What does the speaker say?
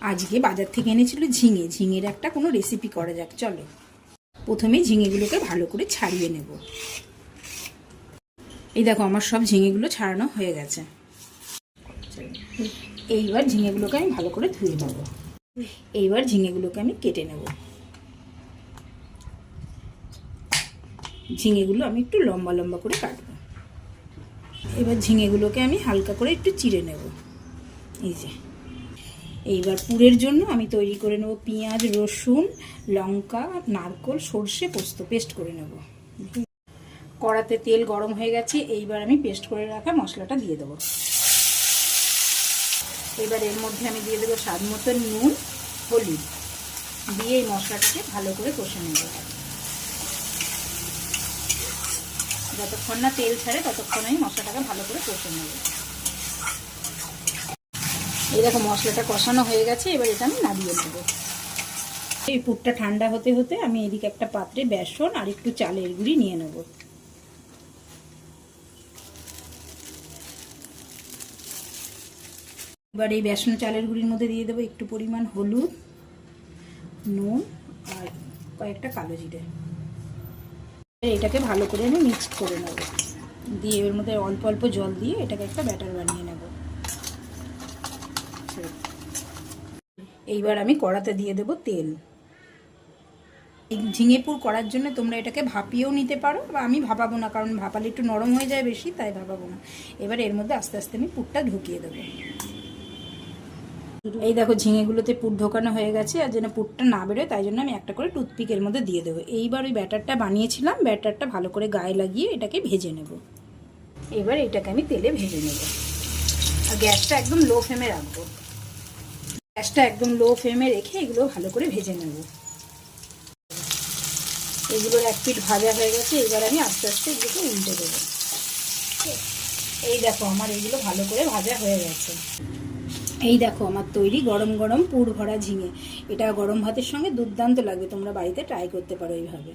আজকে বাজার থেকে এনেছিল ঝিঙে। ঝিঙের একটা কোনো রেসিপি করা যাক, চলো। প্রথমে ঝিঙেগুলোকে ভালো করে ছাড়িয়ে নেব। এই দেখো, আমার সব ঝিঙেগুলো ছাড়ানো হয়ে গেছে। এইবার ঝিঙেগুলোকে আমি ভালো করে ধুয়ে নেব। এইবার ঝিঙেগুলোকে আমি কেটে নেব। ঝিঙেগুলো আমি একটু লম্বা লম্বা করে কাটবো। এবার ঝিঙেগুলোকে আমি হালকা করে একটু চিড়ে নেব। এই যে। এইবার পুরের জন্য আমি তৈরি করে নেব পেঁয়াজ, রসুন, লঙ্কা, নারকোল, সর্ষে পোস্ত, পেস্ট করে নেব। কড়াতে তেল গরম হয়ে গেছে, এইবার আমি পেস্ট করে রাখা মশলাটা দিয়ে দেবো। এবার এর মধ্যে আমি দিয়ে দেবো স্বাদ মতো নুন, হলুদ। দিয়ে এই মশলাটাকে ভালো করে কষে নেব। যতক্ষণ না তেল ছাড়ে, ততক্ষণ আমি মশলাটাকে ভালো করে কষে নেব। এই দেখো মশলাটা কষানো হয়ে গেছে, এবার এটা আমি নামিয়ে নেব। এই পুরটা ঠান্ডা হতে হতে আমি এদিকে একটা পাত্রে বেসন আর একটু চালের গুঁড়ি নিয়ে নেব। এবার এই বেসন চালের গুঁড়ির মধ্যে দিয়ে দেবো একটু পরিমাণ হলুদ, নুন আর কয়েকটা কালো জিরে। এটাকে ভালো করে আমি মিক্স করে নেব। দিয়ে এর মধ্যে অল্প অল্প জল দিয়ে এটাকে একটা ব্যাটার বানিয়ে নেব। এইবার আমি কড়াতে দিয়ে দেব তেল। ঝিঙেপুর করার জন্য তোমরা এটাকে ভাপিয়েও নিতে পারো বা আমি ভাপাবো না, কারণ ভাপালে একটু নরম হয়ে যায় বেশি, তাই ভাপাবো না। এবার এর মধ্যে আস্তে আস্তে আমি পুরটা ঢুকিয়ে দেবো। এই দেখো ঝিঙেগুলোতে পুর ঢোকানো হয়ে গেছে, আর যেন পুরটা না বেরোয়, তাই জন্য আমি একটা করে টুথপিকের মধ্যে দিয়ে দেবো। এইবার ওই ব্যাটারটা বানিয়েছিলাম, ব্যাটারটা ভালো করে গায়ে লাগিয়ে এটাকে ভেজে নেব। এবার এটাকে আমি তেলে ভেজে নেব। আর গ্যাসটা একদম লো ফ্লেমে রাখব। গ্যাসটা একদম লো ফ্লেমে রেখে এগুলো ভালো করে ভেজে নেব। এগুলোর এক পিঠ ভাজা হয়ে গেছে, এবার আমি আস্তে আস্তে এগুলোকে উল্টে দেবো। এই দেখো আমার এগুলো ভালো করে ভাজা হয়ে গেছে। এই দেখো আমার তৈরি গরম গরম পুর ভরা ঝিঙে। এটা গরম ভাতের সঙ্গে দুর্দান্ত লাগবে, তোমরা বাড়িতে ট্রাই করতে পারো এইভাবে।